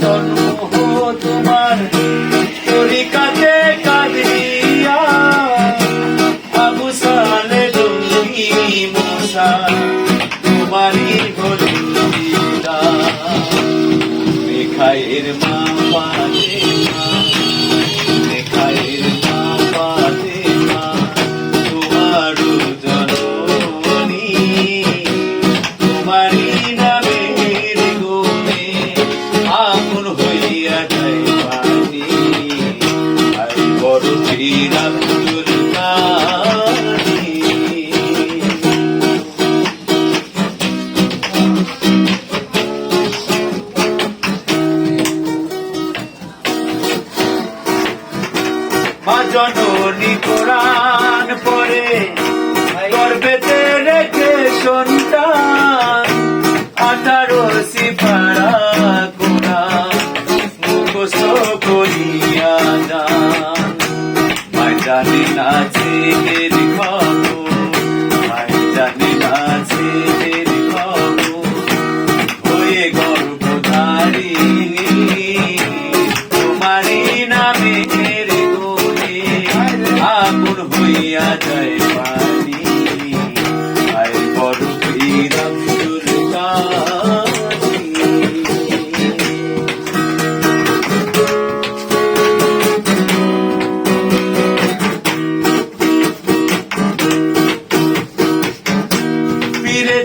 জন্ম তোমার তরিকাতে জননী কোরআন পড়ে গর্বেতে রেখে সন্তান? আঠারো সিপারা কোরআন মুখস্থ জানি না ছেলের খবর মাই জানি না ছেলের খবর। হয়ে তোমারই হইয়া যায়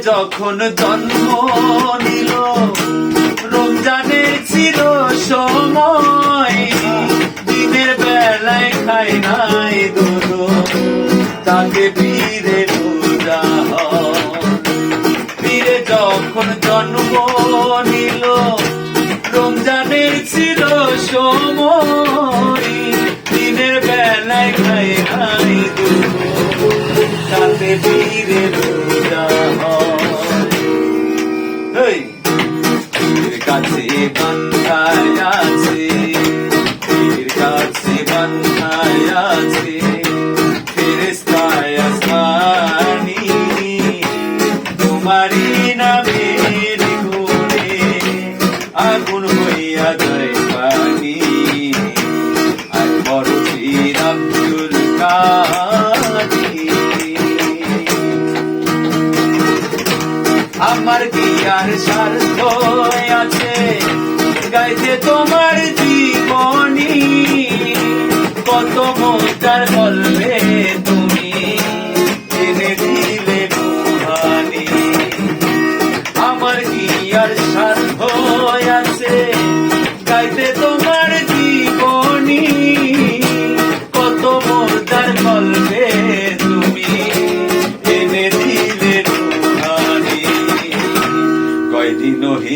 যখন জন্ম নিল রমজানের ছিল সময়। দিনের বেলায় দুধ তাকে পীরে হয়। পীরে যখন জন্ম নিল, রমজানের ছিল সময়। দিনের বেলায় খাই দুধ তাতে পীরে পীর কাছে বান্ধায় আমার কি আর স্বার্থ আছে। গাইতে তোমার জীবনী। কত মজার বলবে